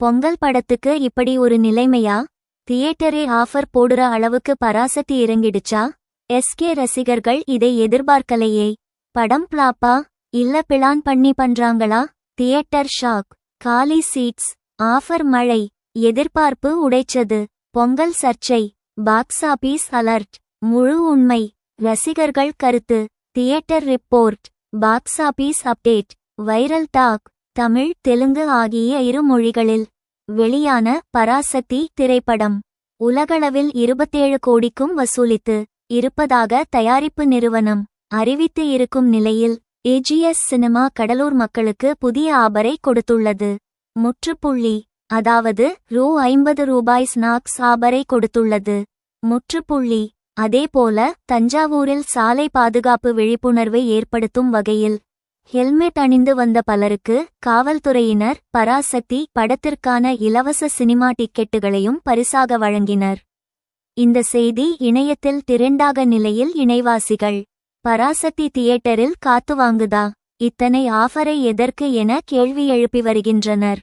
பொங்கல் படத்துக்கு இப்படி ஒரு நிலைமையா? தியேட்டரே ஆஃபர் போடுற அளவுக்கு பராசக்தி இறங்கிடுச்சா? எஸ்கே ரசிகர்கள் இதை எதிர்பார்க்கலையே. படம் பிளாப்பா இல்ல பிளான் பண்ணி பண்றாங்களா? Theatre shock. காலி சீட்ஸ். ஆஃபர் மழை. எதிர்பார்ப்பு உடைச்சது. பொங்கல் சர்ச்சை. Box office alert. முழு உண்மை. ரசிகர்கள் கருத்து. Theatre report. Box office update. Viral talk. Tamil Telugu ஆகிய இரு மொழிகளில். வெளியான பராசக்தி திரைப்படம். உலகளவில் இருபத்தேழு கோடிக்கும் வசூலித்து இருப்பதாக தயாரிப்பு நிறுவனம் அறிவித்து இருக்கும் நிலையில் ஏஜிஎஸ் சினிமா கடலூர் மக்களுக்கு புதிய ஆபரை கொடுத்துள்ளது. முற்றுப்புள்ளி அதாவது ரூ ஐம்பது ரூபாய் ஸ்நாக்ஸ் ஆபரை கொடுத்துள்ளது. முற்றுப்புள்ளி அதேபோல தஞ்சாவூரில் சாலை பாதுகாப்பு விழிப்புணர்வை ஏற்படுத்தும் வகையில் ஹெல்மெட் அணிந்து வந்த பலருக்கு காவல்துறையினர் பராசக்தி படத்திற்கான இலவச சினிமா டிக்கெட்டுகளையும் பரிசாக வழங்கினர். இந்த செய்தி இணையத்தில் திரண்டாக நிலையில் இணைவாசிகள் பராசக்தி தியேட்டரில் காத்து வாங்குதா இத்தனை ஆஃபரை எதற்கு என கேள்வி எழுப்பி வருகின்றனர்.